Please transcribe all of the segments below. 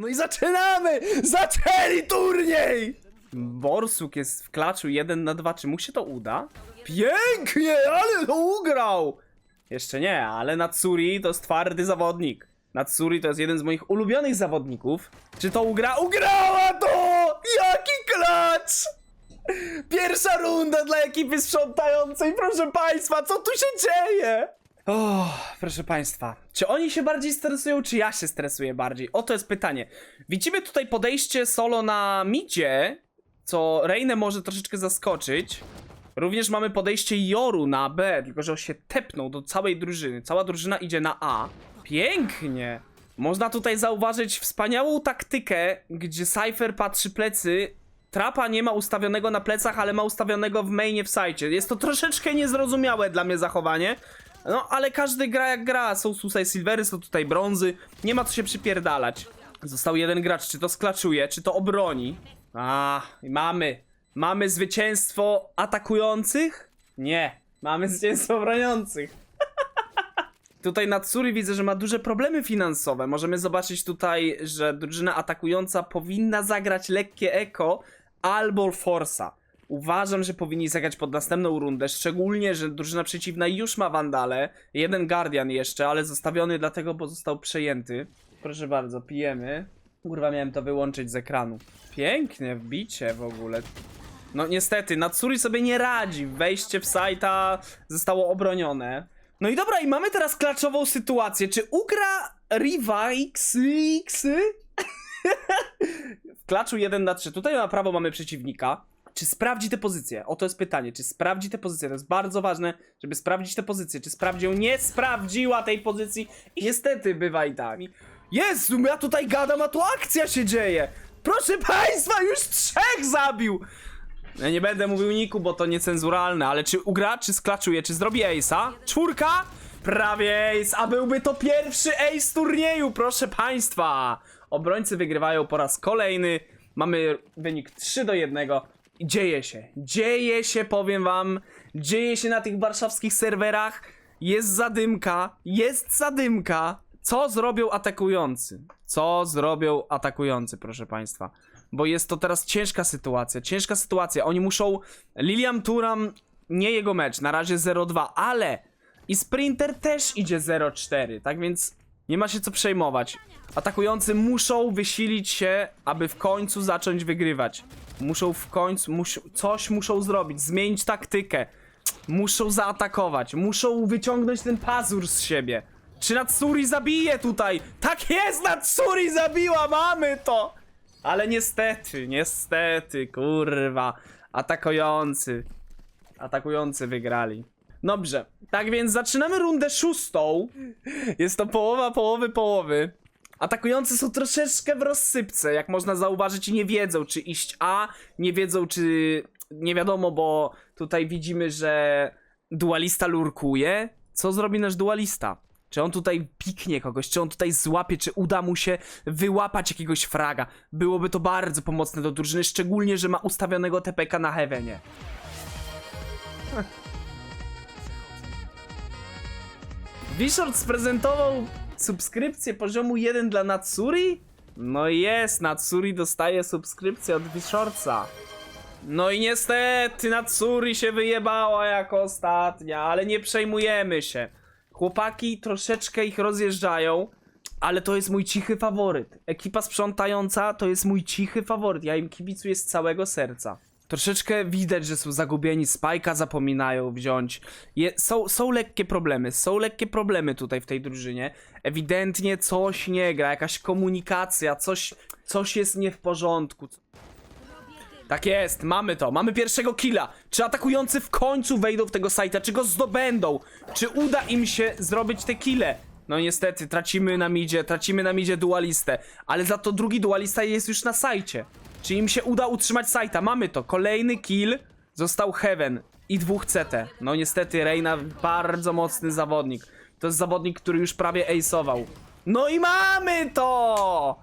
No i zaczynamy! Zaczęli turniej! Borsuk jest w klaczu 1 na 2. Czy mu się to uda? Pięknie, ale to ugrał! Jeszcze nie, ale Natsuri to jest twardy zawodnik. Natsuri to jest jeden z moich ulubionych zawodników. Czy to ugra? Ugrała to! Jaki klacz! Pierwsza runda dla ekipy sprzątającej, proszę państwa, co tu się dzieje? O, proszę państwa, czy oni się bardziej stresują, czy ja się stresuję bardziej? Oto jest pytanie. Widzimy tutaj podejście solo na midzie, co Reinę może troszeczkę zaskoczyć. Również mamy podejście Joru na B, tylko że on się tepnął do całej drużyny. Cała drużyna idzie na A. Pięknie! Można tutaj zauważyć wspaniałą taktykę, gdzie Cypher patrzy plecy. Trapa nie ma ustawionego na plecach, ale ma ustawionego w mainie w sajcie. Jest to troszeczkę niezrozumiałe dla mnie zachowanie. No, ale każdy gra jak gra. Są tutaj silvery, są tutaj brązy. Nie ma co się przypierdalać. Został jeden gracz, czy to sklaczuje, czy to obroni. A, mamy. Mamy zwycięstwo atakujących? Nie. Mamy zwycięstwo broniących. Tutaj Natsuri widzę, że ma duże problemy finansowe. Możemy zobaczyć tutaj, że drużyna atakująca powinna zagrać lekkie eko albo forsa. Uważam, że powinni zagrać pod następną rundę, szczególnie, że drużyna przeciwna już ma Wandale, jeden Guardian jeszcze, ale zostawiony dlatego, bo został przejęty. Proszę bardzo, pijemy. Kurwa, miałem to wyłączyć z ekranu. Pięknie, wbicie w ogóle. No niestety, Natsuri sobie nie radzi. Wejście w sajta zostało obronione. No i dobra, i mamy teraz klaczową sytuację. Czy ugra Riva X? X? w klaczu 1 na 3. Tutaj na prawo mamy przeciwnika. Czy sprawdzi tę pozycję? Oto jest pytanie. Czy sprawdzi tę pozycję? To jest bardzo ważne, żeby sprawdzić tę pozycję. Czy sprawdzi ją? Nie sprawdziła tej pozycji. I niestety bywa i tak. Jezu, ja tutaj gadam, a tu akcja się dzieje. Proszę państwa, już trzech zabił. Ja nie będę mówił Niku, bo to niecenzuralne, ale czy ugra, czy sklaczuje, czy zrobi ace'a? Czwórka? Prawie ace, a byłby to pierwszy ace turnieju, proszę państwa! Obrońcy wygrywają po raz kolejny. Mamy wynik 3 do 1. Dzieje się, dzieje się, powiem wam. Dzieje się na tych warszawskich serwerach. Jest zadymka, jest zadymka. Co zrobią atakujący? Co zrobią atakujący, proszę państwa? Bo jest to teraz ciężka sytuacja, ciężka sytuacja. Oni muszą. Liliam Turam, nie jego mecz, na razie 0-2, ale i Sprinter też idzie 0-4, tak więc nie ma się co przejmować. Atakujący muszą wysilić się, aby w końcu zacząć wygrywać. Muszą w końcu, mus, coś muszą zrobić, zmienić taktykę. Muszą zaatakować, muszą wyciągnąć ten pazur z siebie. Czy Natsuri zabije tutaj? Tak jest, Natsuri zabiła, mamy to! Ale niestety, niestety, kurwa. Atakujący. Atakujący wygrali. Dobrze, tak więc zaczynamy rundę szóstą. Jest to połowa, połowy, połowy. Atakujący są troszeczkę w rozsypce, jak można zauważyć, i nie wiedzą, czy iść A, nie wiedzą, czy. Nie wiadomo, bo tutaj widzimy, że dualista lurkuje. Co zrobi nasz dualista? Czy on tutaj piknie kogoś, czy on tutaj złapie, czy uda mu się wyłapać jakiegoś fraga. Byłoby to bardzo pomocne do drużyny, szczególnie, że ma ustawionego TPK na Heavenie. Wishort sprezentował subskrypcję poziomu 1 dla Natsuri? No jest, Natsuri dostaje subskrypcję od Wishortsa. No i niestety Natsuri się wyjebała jako ostatnia, ale nie przejmujemy się. Chłopaki troszeczkę ich rozjeżdżają, ale to jest mój cichy faworyt. Ekipa sprzątająca to jest mój cichy faworyt. Ja im kibicuję z całego serca. Troszeczkę widać, że są zagubieni. Spajka zapominają wziąć. Je, są, są lekkie problemy. Są lekkie problemy tutaj w tej drużynie. Ewidentnie coś nie gra, jakaś komunikacja, coś, coś jest nie w porządku. Tak jest, mamy to, mamy pierwszego killa. Czy atakujący w końcu wejdą w tego sajta, czy go zdobędą? Czy uda im się zrobić te kille? No niestety, tracimy na midzie, tracimy na midzie dualistę, ale za to drugi dualista jest już na sajcie. Czy im się uda utrzymać sajta? Mamy to, kolejny kill, został Heaven i dwóch CT. No niestety, Reina bardzo mocny zawodnik. To jest zawodnik, który już prawie ace'ował. No i mamy to!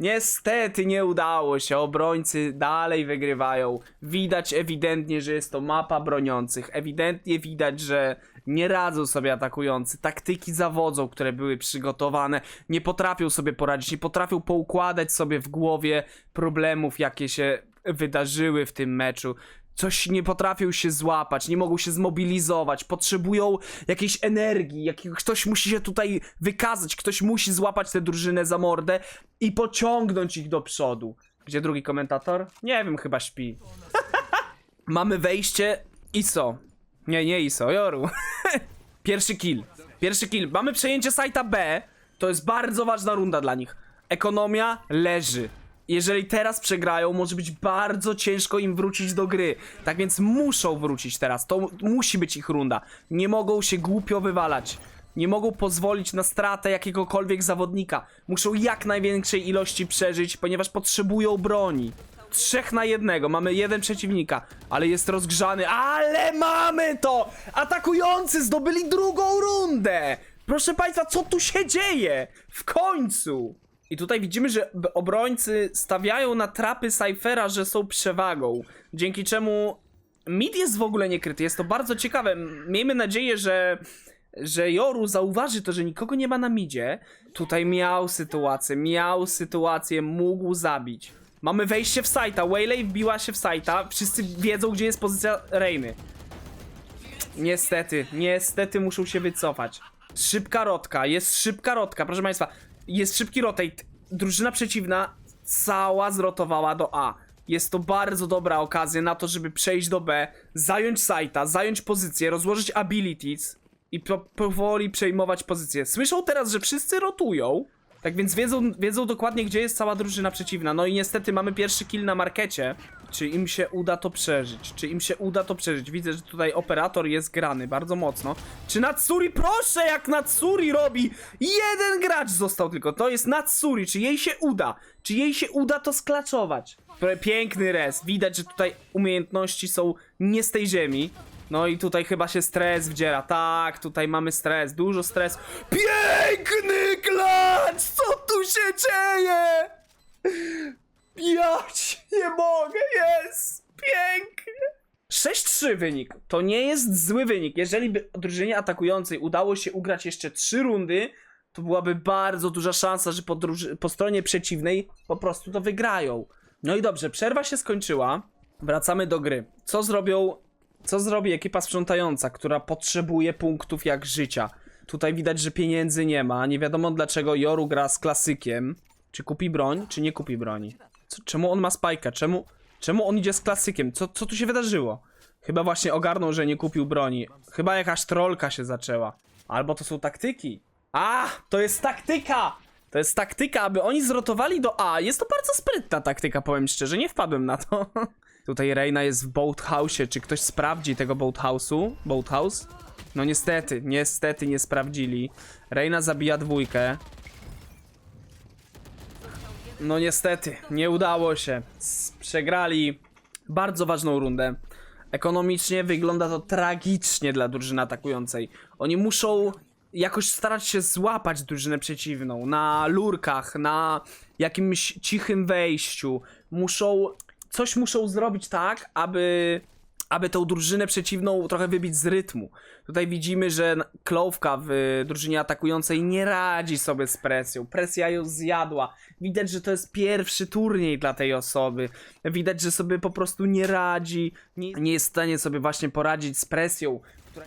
Niestety nie udało się, obrońcy dalej wygrywają. Widać ewidentnie, że jest to mapa broniących. Ewidentnie widać, że nie radzą sobie atakujący. Taktyki zawodzą, które były przygotowane, nie potrafią sobie poradzić, nie potrafią poukładać sobie w głowie problemów, jakie się wydarzyły w tym meczu. Coś nie potrafią się złapać, nie mogą się zmobilizować, potrzebują jakiejś energii, ktoś musi się tutaj wykazać, ktoś musi złapać tę drużynę za mordę i pociągnąć ich do przodu. Gdzie drugi komentator? Nie wiem, chyba śpi. Mamy wejście ISO. Nie, nie ISO, Joru. Pierwszy kill. Pierwszy kill. Mamy przejęcie sajta B. To jest bardzo ważna runda dla nich. Ekonomia leży. Jeżeli teraz przegrają, może być bardzo ciężko im wrócić do gry. Tak więc muszą wrócić teraz. To musi być ich runda. Nie mogą się głupio wywalać. Nie mogą pozwolić na stratę jakiegokolwiek zawodnika. Muszą jak największej ilości przeżyć, ponieważ potrzebują broni. Trzech na jednego, mamy jeden przeciwnika, ale jest rozgrzany, ale mamy to! Atakujący zdobyli drugą rundę! Proszę państwa, co tu się dzieje? W końcu! I tutaj widzimy, że obrońcy stawiają na trapy Cyphera, że są przewagą, dzięki czemu mid jest w ogóle niekryty. Jest to bardzo ciekawe. Miejmy nadzieję, że że Joru zauważy to, że nikogo nie ma na midzie. Tutaj miał sytuację, miał sytuację, mógł zabić. Mamy wejście w sajta, Waylay wbiła się w sajta, wszyscy wiedzą, gdzie jest pozycja Reiny. Niestety, niestety muszą się wycofać. Szybka rotka, jest szybka rotka, proszę państwa. Jest szybki rotate. Drużyna przeciwna cała zrotowała do A. Jest to bardzo dobra okazja na to, żeby przejść do B, zająć sajta, zająć pozycję, rozłożyć abilities i po powoli przejmować pozycję. Słyszą teraz, że wszyscy rotują, tak więc wiedzą, wiedzą dokładnie, gdzie jest cała drużyna przeciwna. No i niestety mamy pierwszy kill na markecie. Czy im się uda to przeżyć? Czy im się uda to przeżyć? Widzę, że tutaj operator jest grany bardzo mocno. Czy Natsuri, proszę, jak Natsuri robi! Jeden gracz został tylko, to jest Natsuri. Czy jej się uda? Czy jej się uda to sklaczować? Piękny res. Widać, że tutaj umiejętności są nie z tej ziemi. No i tutaj chyba się stres wdziera. Tak, tutaj mamy stres, dużo stresu. Piękny klacz! Co tu się dzieje? Ja nie mogę, jest pięknie. 6-3 wynik. To nie jest zły wynik. Jeżeli by drużynie atakującej udało się ugrać jeszcze 3 rundy, to byłaby bardzo duża szansa, że po, po stronie przeciwnej po prostu to wygrają. No i dobrze, przerwa się skończyła. Wracamy do gry. Co zrobią co zrobi ekipa sprzątająca, która potrzebuje punktów jak życia? Tutaj widać, że pieniędzy nie ma. Nie wiadomo dlaczego Joru gra z klasykiem. Czy kupi broń, czy nie kupi broni? Co, czemu on ma spajka? Czemu, czemu on idzie z klasykiem? Co, co tu się wydarzyło? Chyba właśnie ogarnął, że nie kupił broni. Chyba jakaś trolka się zaczęła. Albo to są taktyki. A, to jest taktyka! To jest taktyka, aby oni zrotowali do A. Jest to bardzo sprytna taktyka, powiem szczerze. Nie wpadłem na to. Tutaj Reina jest w boathouse'ie. Czy ktoś sprawdzi tego boathouse'u? Boathouse? No niestety, niestety nie sprawdzili. Reina zabija dwójkę. No niestety, nie udało się. Przegrali bardzo ważną rundę. Ekonomicznie wygląda to tragicznie dla drużyny atakującej. Oni muszą jakoś starać się złapać drużynę przeciwną na lurkach, na jakimś cichym wejściu. Muszą coś muszą zrobić tak, aby aby tą drużynę przeciwną trochę wybić z rytmu. Tutaj widzimy, że Klowka w drużynie atakującej nie radzi sobie z presją. Presja ją zjadła. Widać, że to jest pierwszy turniej dla tej osoby. Widać, że sobie po prostu nie radzi, nie, nie jest w stanie sobie właśnie poradzić z presją. która-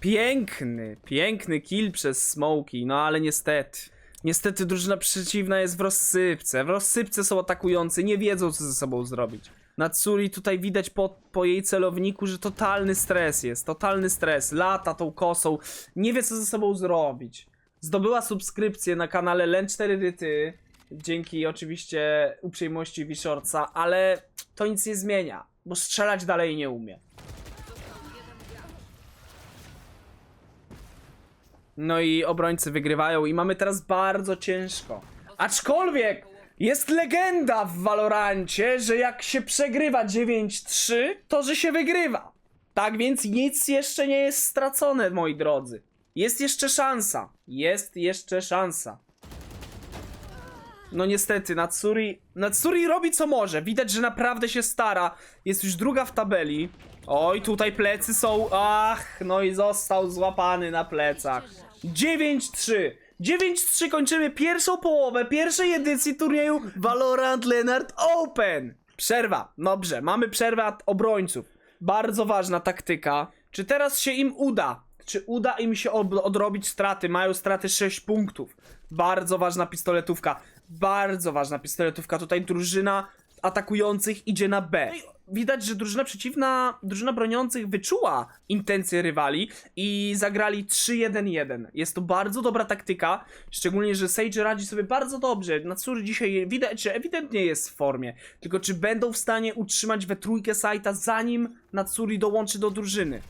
Piękny, piękny kill przez Smoki, no ale niestety. Niestety drużyna przeciwna jest w rozsypce. W rozsypce są atakujący, nie wiedzą co ze sobą zrobić. Natsuri tutaj widać po, po jej celowniku, że totalny stres jest, totalny stres. Lata tą kosą, nie wie co ze sobą zrobić. Zdobyła subskrypcję na kanale Len4 Ryty, dzięki oczywiście uprzejmości Wishortsa, ale to nic nie zmienia, bo strzelać dalej nie umie. No i obrońcy wygrywają i mamy teraz bardzo ciężko. Aczkolwiek jest legenda w Valorancie, że jak się przegrywa 9-3, to że się wygrywa. Tak więc nic jeszcze nie jest stracone, moi drodzy. Jest jeszcze szansa. Jest jeszcze szansa. No niestety, Natsuri, Natsuri robi co może. Widać, że naprawdę się stara. Jest już druga w tabeli. Oj, tutaj plecy są. Ach, no i został złapany na plecach. 9-3. 9-3 kończymy pierwszą połowę pierwszej edycji turnieju Valorant Leonard Open. Przerwa. Dobrze, mamy przerwę od obrońców. Bardzo ważna taktyka. Czy teraz się im uda? Czy uda im się ob- odrobić straty? Mają straty 6 punktów. Bardzo ważna pistoletówka. Bardzo ważna pistoletówka. Tutaj drużyna atakujących idzie na B. Widać, że drużyna przeciwna, drużyna broniących wyczuła intencje rywali i zagrali 3-1-1. Jest to bardzo dobra taktyka, szczególnie, że Sage radzi sobie bardzo dobrze. Natsuri dzisiaj widać, że ewidentnie jest w formie. Tylko czy będą w stanie utrzymać we trójkę Saita, zanim Natsuri dołączy do drużyny?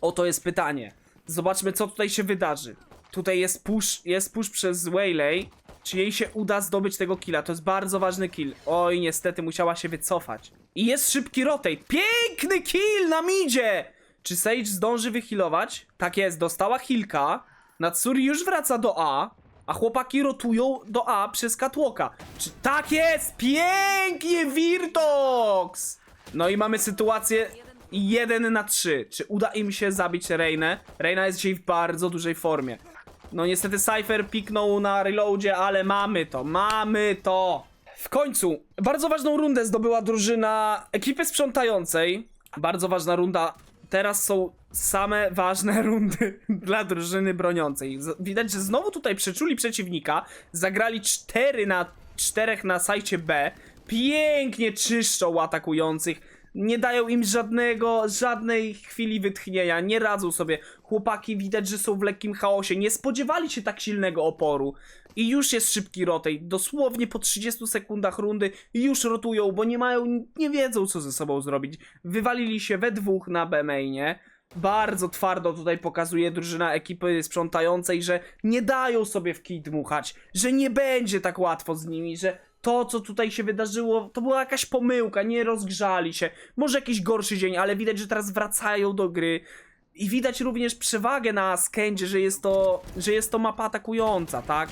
Oto jest pytanie. Zobaczmy, co tutaj się wydarzy. Tutaj jest push, jest push przez Waylay. Czy jej się uda zdobyć tego killa? To jest bardzo ważny kill. Oj, niestety musiała się wycofać. I jest szybki rotate. Piękny kill na midzie! Czy Sage zdąży wyhealować? Tak jest, dostała healka. Natsuri już wraca do A. A chłopaki rotują do A przez catwalka. Czy tak jest? Pięknie, Virtox! No i mamy sytuację 1 na 3. Czy uda im się zabić Reinę? Reina jest dzisiaj w bardzo dużej formie. No niestety Cypher piknął na reloadzie, ale mamy to, mamy to! W końcu, bardzo ważną rundę zdobyła drużyna ekipy sprzątającej. Bardzo ważna runda. Teraz są same ważne rundy dla drużyny broniącej. Widać, że znowu tutaj przeczuli przeciwnika. Zagrali 4 na 4 na sajcie B. Pięknie czyszczą atakujących nie dają im żadnego, żadnej chwili wytchnienia, nie radzą sobie. Chłopaki widać, że są w lekkim chaosie, nie spodziewali się tak silnego oporu. I już jest szybki rotate, dosłownie po 30 sekundach rundy już rotują, bo nie mają, nie wiedzą co ze sobą zrobić. Wywalili się we dwóch na B-mainie. Bardzo twardo tutaj pokazuje drużyna ekipy sprzątającej, że nie dają sobie w kij dmuchać, że nie będzie tak łatwo z nimi, że to, co tutaj się wydarzyło, to była jakaś pomyłka, nie rozgrzali się. Może jakiś gorszy dzień, ale widać, że teraz wracają do gry. I widać również przewagę na Skendzie, że jest to, że jest to mapa atakująca, tak?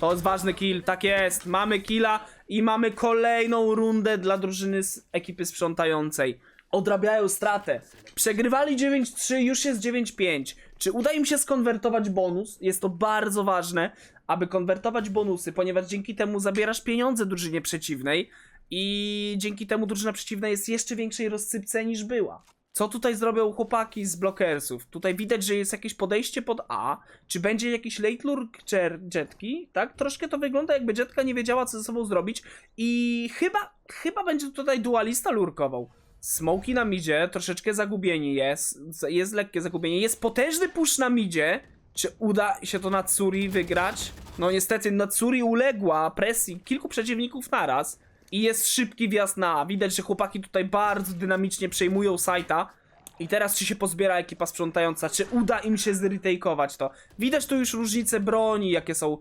To jest ważny kill, tak jest. Mamy killa i mamy kolejną rundę dla drużyny z ekipy sprzątającej. Odrabiają stratę. Przegrywali 9-3, już jest 9-5. Czy uda im się skonwertować bonus? Jest to bardzo ważne, aby konwertować bonusy, ponieważ dzięki temu zabierasz pieniądze drużynie przeciwnej i dzięki temu drużyna przeciwna jest jeszcze większej rozsypce niż była. Co tutaj zrobią chłopaki z blokersów? Tutaj widać, że jest jakieś podejście pod A. Czy będzie jakiś late lurk jet- jetki? Tak? Troszkę to wygląda jakby jetka nie wiedziała co ze sobą zrobić i chyba, chyba będzie tutaj dualista lurkował. Smoki na midzie, troszeczkę zagubieni jest, jest lekkie zagubienie, jest potężny push na midzie. Czy uda się to Natsuri wygrać? No niestety Natsuri uległa presji kilku przeciwników naraz i jest szybki wjazd na A. Widać, że chłopaki tutaj bardzo dynamicznie przejmują sajta. I teraz czy się pozbiera ekipa sprzątająca, czy uda im się zretakeować to? Widać tu już różnice broni, jakie są.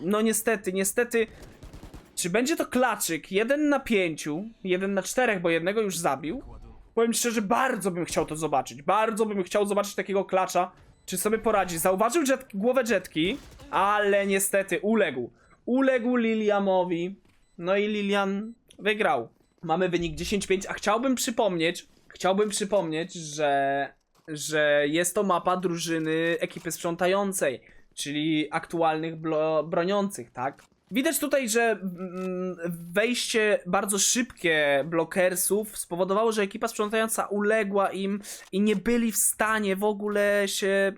No niestety, niestety. Czy będzie to klaczyk 1 na 5, 1 na 4, bo jednego już zabił? Powiem szczerze, bardzo bym chciał to zobaczyć. Bardzo bym chciał zobaczyć takiego klacza. Czy sobie poradzi? Zauważył jet, głowę jetki, ale niestety uległ. Uległ Liliamowi. No i Lilian wygrał. Mamy wynik 10-5, a chciałbym przypomnieć, chciałbym przypomnieć, że, że jest to mapa drużyny ekipy sprzątającej, czyli aktualnych broniących, tak? Widać tutaj, że mm, wejście bardzo szybkie blokersów spowodowało, że ekipa sprzątająca uległa im i nie byli w stanie w ogóle się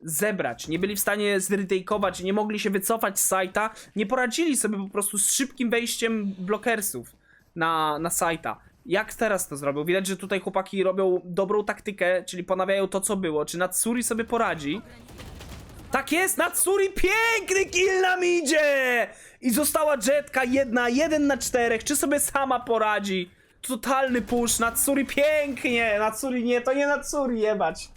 zebrać, nie byli w stanie zretakeować, nie mogli się wycofać z sajta, nie poradzili sobie po prostu z szybkim wejściem blokersów na, na sajta. Jak teraz to zrobił? Widać, że tutaj chłopaki robią dobrą taktykę, czyli ponawiają to, co było. Czy Natsuri sobie poradzi? Tak jest, Natsuri piękny kill na midzie! I została jetka jedna, jeden na czterech. Czy sobie sama poradzi? Totalny push, Natsuri pięknie! Natsuri nie, to nie Natsuri, jebać.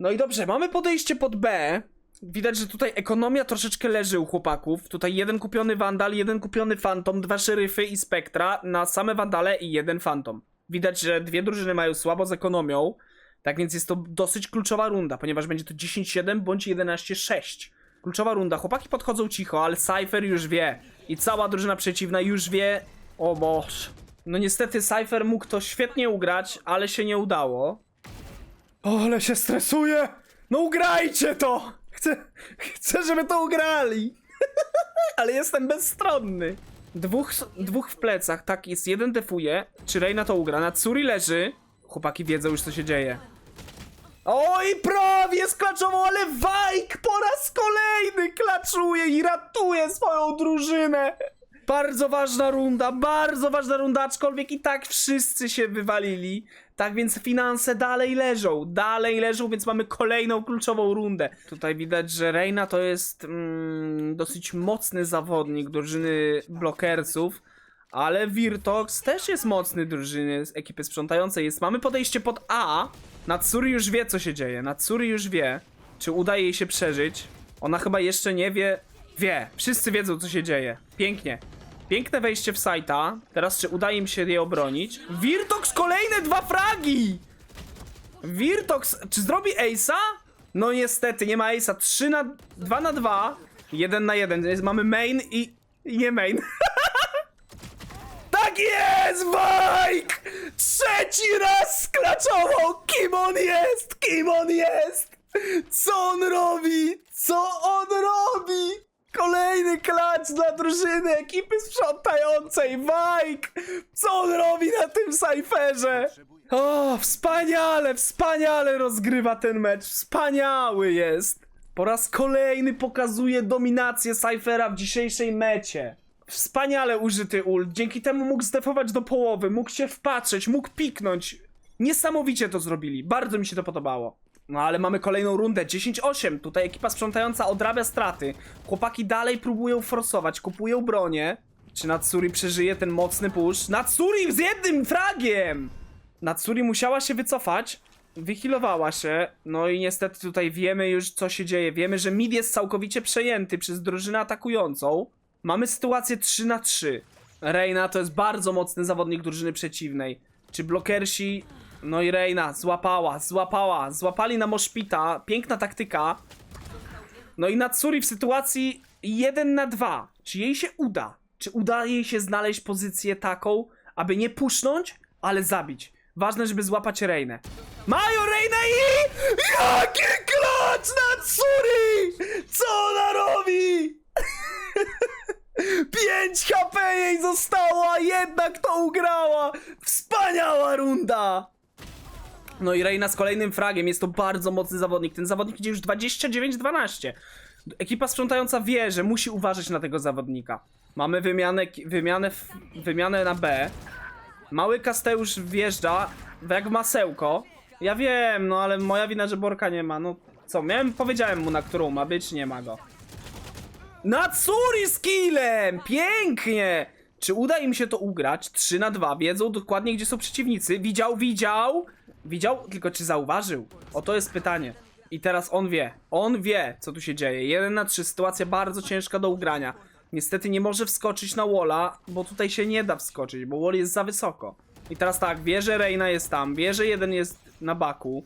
No i dobrze, mamy podejście pod B. Widać, że tutaj ekonomia troszeczkę leży u chłopaków. Tutaj jeden kupiony Vandal, jeden kupiony Phantom, dwa szeryfy i Spektra na same Vandale i jeden Phantom. Widać, że dwie drużyny mają słabo z ekonomią. Tak więc jest to dosyć kluczowa runda, ponieważ będzie to 10-7 bądź 11-6. Kluczowa runda. Chłopaki podchodzą cicho, ale Cypher już wie. I cała drużyna przeciwna już wie. O Boże. No niestety Cypher mógł to świetnie ugrać, ale się nie udało. O, ale się stresuję! No ugrajcie to! Chcę, chcę żeby to ugrali! ale jestem bezstronny. Dwóch, dwóch w plecach, tak jest, jeden defuje. Czy Reina to ugra? Na Tsuri leży. Chłopaki wiedzą już co się dzieje. Oj, prawie sklaczował, ale Wajk po raz kolejny klaczuje i ratuje swoją drużynę. Bardzo ważna runda, bardzo ważna runda, aczkolwiek i tak wszyscy się wywalili. Tak więc finanse dalej leżą, dalej leżą, więc mamy kolejną kluczową rundę. Tutaj widać, że Reina to jest mm, dosyć mocny zawodnik drużyny blokersów. Ale Virtox też jest mocny drużyny z ekipy sprzątającej. Jest, mamy podejście pod A. Natsuri już wie, co się dzieje. Natsuri już wie, czy uda jej się przeżyć. Ona chyba jeszcze nie wie. Wie. Wszyscy wiedzą, co się dzieje. Pięknie. Piękne wejście w sajta. Teraz, czy uda im się je obronić? Virtox kolejne dwa fragi! Virtox, czy zrobi Ace'a? No niestety, nie ma Ace'a. 3 na 2 na 2. 1 na 1. Jest- Mamy main i, i nie main. Tak jest, Mike! Trzeci raz sklaczował! Kim on jest? Kim on jest? Co on robi? Co on robi? Kolejny klacz dla drużyny ekipy sprzątającej, Mike! Co on robi na tym sajferze? O, wspaniale, wspaniale rozgrywa ten mecz, wspaniały jest! Po raz kolejny pokazuje dominację Cyphera w dzisiejszej mecie. Wspaniale użyty ult. Dzięki temu mógł zdefować do połowy, mógł się wpatrzeć, mógł piknąć. Niesamowicie to zrobili. Bardzo mi się to podobało. No ale mamy kolejną rundę. 10-8. Tutaj ekipa sprzątająca odrabia straty. Chłopaki dalej próbują forsować, kupują bronię. Czy Natsuri przeżyje ten mocny push? Natsuri z jednym fragiem! Natsuri musiała się wycofać. Wychilowała się. No i niestety tutaj wiemy już co się dzieje. Wiemy, że mid jest całkowicie przejęty przez drużynę atakującą. Mamy sytuację 3 na 3. Reina to jest bardzo mocny zawodnik drużyny przeciwnej. Czy blokersi. No i Reina złapała, złapała, złapali na Moszpita. Piękna taktyka. No i Natsuri w sytuacji 1 na 2. Czy jej się uda? Czy uda jej się znaleźć pozycję taką, aby nie pusznąć, ale zabić? Ważne, żeby złapać Reinę. Mają Reinę i... Jaki klacz Natsuri! Co ona robi? 5 HP jej zostało, a jednak to ugrała! Wspaniała runda! No i Reina z kolejnym fragiem, jest to bardzo mocny zawodnik. Ten zawodnik idzie już 29-12. Ekipa sprzątająca wie, że musi uważać na tego zawodnika. Mamy wymianę, wymianę, w- wymianę na B. Mały Kasteusz wjeżdża jak masełko. Ja wiem, no ale moja wina, że Borka nie ma. No co, miałem, powiedziałem mu na którą ma być, nie ma go. Natsuri z killem! Pięknie! Czy uda im się to ugrać? 3 na 2. Wiedzą dokładnie, gdzie są przeciwnicy. Widział, widział! Widział, tylko czy zauważył? O to jest pytanie. I teraz on wie. On wie, co tu się dzieje. 1 na 3. Sytuacja bardzo ciężka do ugrania. Niestety nie może wskoczyć na Walla, bo tutaj się nie da wskoczyć, bo Wall jest za wysoko. I teraz tak, wie, że Reina jest tam, wie, że jeden jest na baku.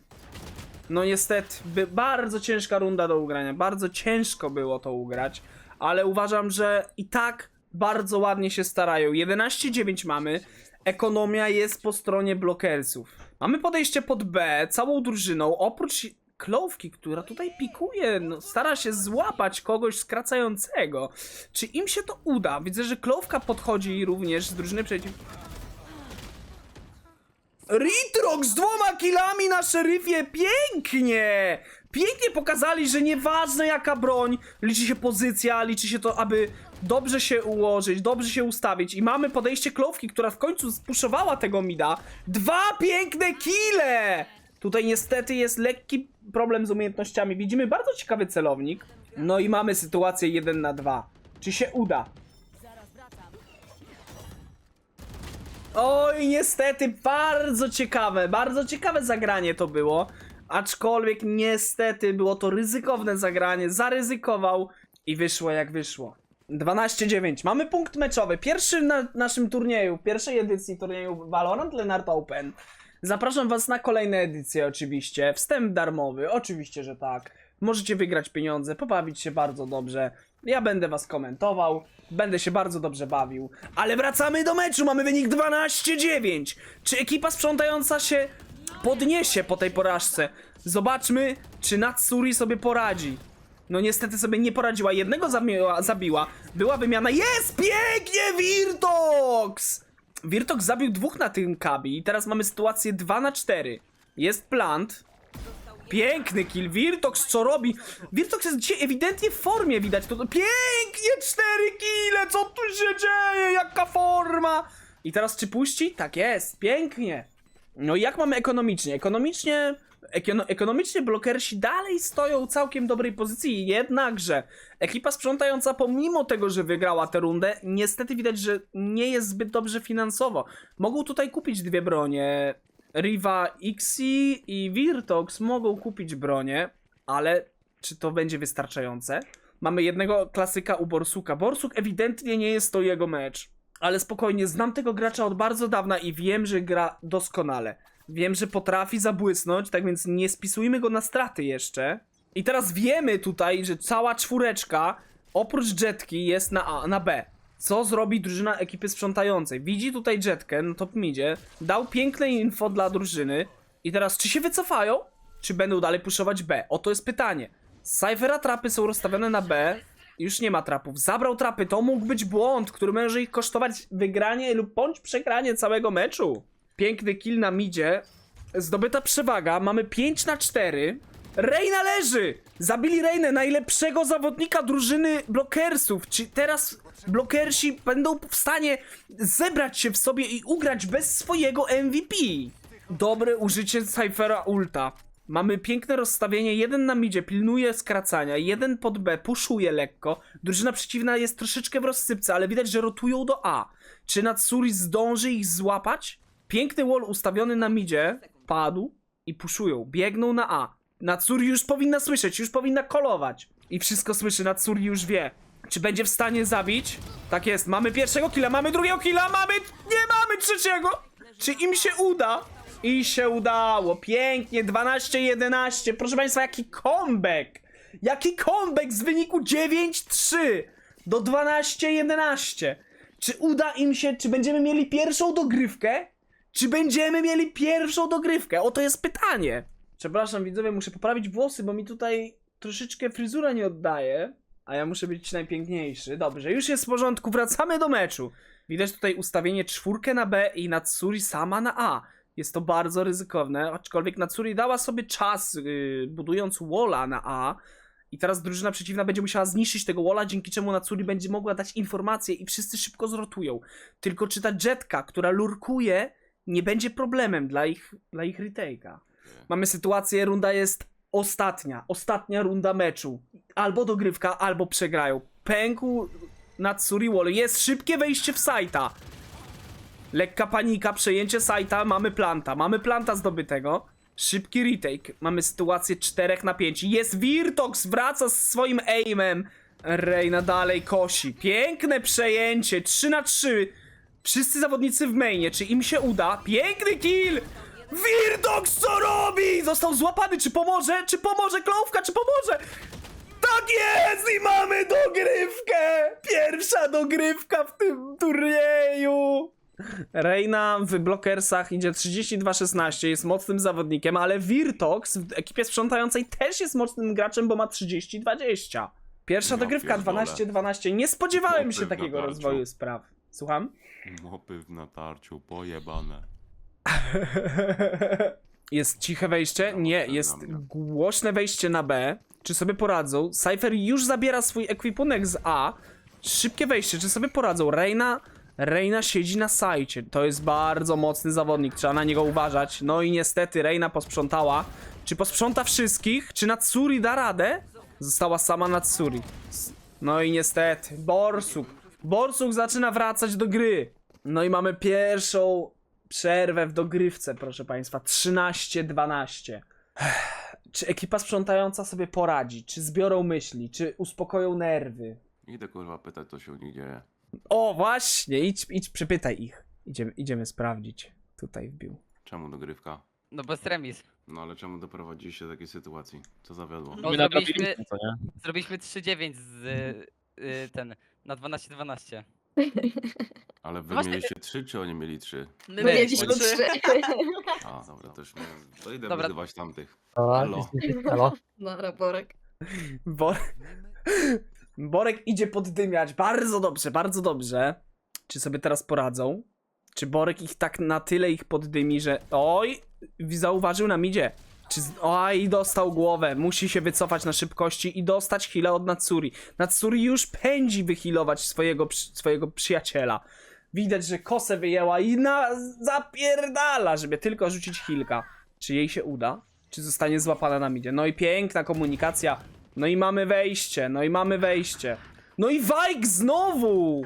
No niestety, bardzo ciężka runda do ugrania, bardzo ciężko było to ugrać, ale uważam, że i tak bardzo ładnie się starają. 11-9 mamy, ekonomia jest po stronie blokersów. Mamy podejście pod B, całą drużyną, oprócz Klowki, która tutaj pikuje, no, stara się złapać kogoś skracającego. Czy im się to uda? Widzę, że Klowka podchodzi również z drużyny przeciw... Ritrox z dwoma killami na szeryfie, pięknie! Pięknie pokazali, że nieważne jaka broń, liczy się pozycja, liczy się to, aby dobrze się ułożyć, dobrze się ustawić. I mamy podejście Klowki, która w końcu spuszowała tego mida. Dwa piękne kille! Tutaj niestety jest lekki problem z umiejętnościami. Widzimy bardzo ciekawy celownik. No i mamy sytuację 1 na 2. Czy się uda? Oj, niestety, bardzo ciekawe, bardzo ciekawe zagranie to było. Aczkolwiek niestety było to ryzykowne zagranie, zaryzykował i wyszło jak wyszło. 12-9. Mamy punkt meczowy. Pierwszy na naszym turnieju, pierwszej edycji turnieju Valorant Lenart Open. Zapraszam Was na kolejne edycje oczywiście. Wstęp darmowy, oczywiście, że tak. możecie wygrać pieniądze, pobawić się bardzo dobrze. Ja będę was komentował, będę się bardzo dobrze bawił. Ale wracamy do meczu, mamy wynik 12-9. Czy ekipa sprzątająca się podniesie po tej porażce? Zobaczmy, czy Natsuri sobie poradzi. No niestety sobie nie poradziła, jednego zabiła, zabiła. była wymiana, jest pięknie Wirtox! Wirtox zabił dwóch na tym kabi i teraz mamy sytuację 2 na 4. Jest plant. Piękny kill, Wirtox co robi? Wirtox jest dzisiaj ewidentnie w formie, widać to. Pięknie, 4 kile, co tu się dzieje, jaka forma! I teraz czy puści? Tak jest, pięknie. No jak mamy ekonomicznie? Ekonomicznie, ekono, ekonomicznie blokersi dalej stoją w całkiem dobrej pozycji, jednakże ekipa sprzątająca pomimo tego, że wygrała tę rundę, niestety widać, że nie jest zbyt dobrze finansowo. Mogą tutaj kupić dwie bronie. Riva Xi i Virtox mogą kupić bronie, ale czy to będzie wystarczające? Mamy jednego klasyka u Borsuka. Borsuk ewidentnie nie jest to jego mecz. Ale spokojnie, znam tego gracza od bardzo dawna i wiem, że gra doskonale. Wiem, że potrafi zabłysnąć, tak więc nie spisujmy go na straty jeszcze. I teraz wiemy tutaj, że cała czwóreczka, oprócz Jetki, jest na A, na B. Co zrobi drużyna ekipy sprzątającej? Widzi tutaj Jetkę na top midzie, dał piękne info dla drużyny. I teraz, czy się wycofają? Czy będą dalej puszować B? Oto jest pytanie. Cyphera trapy są rozstawione na B. Już nie ma trapów. Zabrał trapy. To mógł być błąd, który może ich kosztować wygranie lub bądź przegranie całego meczu. Piękny kill na midzie. Zdobyta przewaga. Mamy 5 na 4. Reina leży! Zabili Reinę, najlepszego zawodnika drużyny blokersów. Czy teraz blokersi będą w stanie zebrać się w sobie i ugrać bez swojego MVP? Dobre użycie Cyphera ulta. Mamy piękne rozstawienie, jeden na midzie pilnuje skracania, jeden pod B puszuje lekko. Drużyna przeciwna jest troszeczkę w rozsypce, ale widać, że rotują do A. Czy Natsuri zdąży ich złapać? Piękny wall ustawiony na midzie, padł i puszują, biegną na A. Natsuri już powinna słyszeć, już powinna kolować. I wszystko słyszy, Natsuri już wie. Czy będzie w stanie zabić? Tak jest, mamy pierwszego killa, mamy drugiego killa, mamy... Nie mamy trzeciego! Czy im się uda? I się udało, pięknie, 12-11. Proszę Państwa, jaki comeback! Jaki comeback z wyniku 9-3 do 12-11. Czy uda im się, czy będziemy mieli pierwszą dogrywkę? Czy będziemy mieli pierwszą dogrywkę? Oto jest pytanie. Przepraszam, widzowie, muszę poprawić włosy, bo mi tutaj troszeczkę fryzura nie oddaje. A ja muszę być najpiękniejszy. Dobrze, już jest w porządku, wracamy do meczu. Widać tutaj ustawienie czwórkę na B i Natsuri sama na A. Jest to bardzo ryzykowne, aczkolwiek Natsuri dała sobie czas, yy, budując Walla na A. I teraz drużyna przeciwna będzie musiała zniszczyć tego Walla, dzięki czemu Natsuri będzie mogła dać informacje i wszyscy szybko zrotują. Tylko czy ta jetka, która lurkuje, nie będzie problemem dla ich, dla ich retake'a. Mamy sytuację, runda jest ostatnia. Ostatnia runda meczu. Albo dogrywka, albo przegrają. Pękł Natsuri Wall. Jest szybkie wejście w sajta. Lekka panika, przejęcie sajta, mamy planta. Mamy planta zdobytego. Szybki retake. Mamy sytuację 4 na 5. Jest Virtox, wraca z swoim aimem. Reina dalej kosi. Piękne przejęcie. 3 na 3. Wszyscy zawodnicy w mainie. Czy im się uda? Piękny kill! Virtox co robi? Został złapany. Czy pomoże? Czy pomoże Kląwka? Czy pomoże? Tak jest! I mamy dogrywkę! Pierwsza dogrywka w tym turnieju! Reina w blokersach idzie 32-16, jest mocnym zawodnikiem, ale Virtox w ekipie sprzątającej też jest mocnym graczem, bo ma 30-20. Pierwsza Ja dogrywka pierdolę. 12-12. Nie spodziewałem się Chłopy w takiego natarciu. rozwoju spraw. Słucham? Mopy w natarciu, pojebane. Jest ciche wejście? Nie, jest głośne wejście na B. Czy sobie poradzą? Cypher już zabiera swój ekwipunek z A. Szybkie wejście, czy sobie poradzą? Reina, Reina siedzi na sajcie. To jest bardzo mocny zawodnik, trzeba na niego uważać. No i niestety Reina posprzątała. Czy posprząta wszystkich? Czy Natsuri da radę? Została sama Natsuri. No i niestety, Borsuk. Borsuk zaczyna wracać do gry. No i mamy pierwszą przerwę w dogrywce, proszę państwa. 13-12. Czy ekipa sprzątająca sobie poradzi? Czy zbiorą myśli? Czy uspokoją nerwy? Idę kurwa pytać, co się nich dzieje. O, właśnie, idź, idź przypytaj ich. Idziemy, idziemy sprawdzić. Tutaj wbił. Czemu dogrywka? No bez remis. No ale czemu doprowadziliście do takiej sytuacji? Co zawiodło? No, My zrobiliśmy- nadrobiliśmy, co nie? Zrobiliśmy 3-9 z y, y, ten na 12-12. Ale wy właśnie- mieliście trzy, czy oni mieli trzy? My My. mieliśmy Oj. trzy. A, dobra, to już nie... To idę Dobra. wyzywać tamtych. Halo. Halo. Dobra, Borek. Bo... Borek idzie poddymiać. Bardzo dobrze, bardzo dobrze. Czy sobie teraz poradzą? Czy Borek ich tak na tyle ich poddymi, że. Oj! Zauważył nam idzie. Czy. Oj, dostał głowę. Musi się wycofać na szybkości i dostać chwilę od Natsuri. Natsuri już pędzi wyhealować swojego, swojego przyjaciela. Widać, że kosę wyjęła i na zapierdala, żeby tylko rzucić hilka. Czy jej się uda? Czy zostanie złapana na midzie? No i piękna komunikacja. No i mamy wejście, no i mamy wejście. No i Wajk znowu!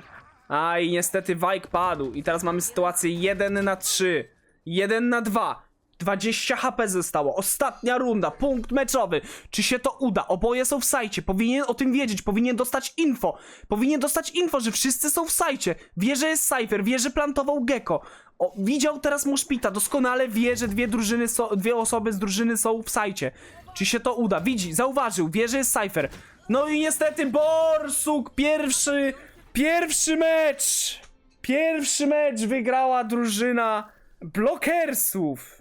Aj, niestety Wajk padł. I teraz mamy sytuację 1 na 3. 1 na 2. 20 HP zostało. Ostatnia runda, punkt meczowy. Czy się to uda? Oboje są w sajcie. Powinien o tym wiedzieć, powinien dostać info. Powinien dostać info, że wszyscy są w sajcie. Wie, że jest Cypher, wie, że plantował Gecko. O, widział teraz Muszpita, doskonale wie, że dwie drużyny są, dwie osoby z drużyny są w sajcie. Czy się to uda? Widzi, zauważył, wie, że jest Cypher. No i niestety Borsuk, pierwszy, pierwszy mecz. Pierwszy mecz wygrała drużyna Blokersów.